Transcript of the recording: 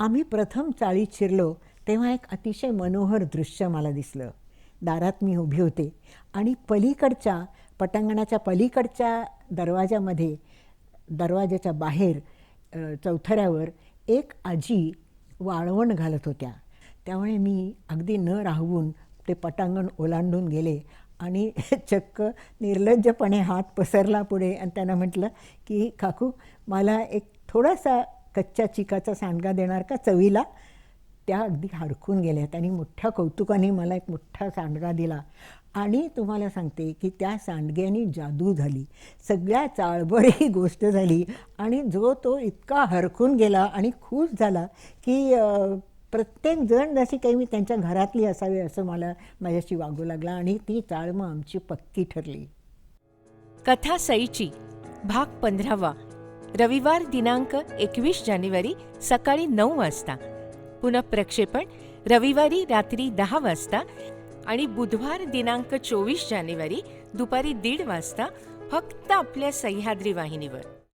आम्ही प्रथम चाळीत शिरलो तेव्हा एक अतिशय मनोहर दृश्य मला दिसलं. दारात मी उभी होते आणि पलीकडच्या पटांगणाच्या पलीकडच्या दरवाजामध्ये दरवाजाच्या बाहेर चौथऱ्यावर एक आजी वाळवण घालत होत्या. त्यामुळे मी अगदी न राहवून ते पटांगण ओलांडून गेले आणि चक्क निर्लज्जपणे हात पसरला पुढे आणि त्यांना म्हटलं की काकू मला एक थोडासा कच्च्या चिकाचा सांडगा देणार का चवीला? त्या अगदी हरकून गेल्या. त्यांनी मोठ्या कौतुकाने मला एक मोठा सांडगा दिला. आणि तुम्हाला सांगते की त्या सांडग्याने जादू झाली. सगळ्या चाळबळ ही गोष्ट झाली. आणि जो तो इतका हरकून गेला आणि खुश झाला की प्रत्येक जण जशी काही मी त्यांच्या घरातली असावी असं मला माझ्याशी वागू लागला आणि ती चाळ मग आमची पक्की ठरली. कथा सईची भाग पंधरावा. रविवार दिनांक एकवीस जानेवारी सकाळी नऊ वाजता. पुनःप्रक्षेपण रविवारी रात्री दहा वाजता आणि बुधवार दिनांक चोवीस जानेवारी दुपारी दीड वाजता फक्त आपल्या सह्याद्री वाहिनीवर.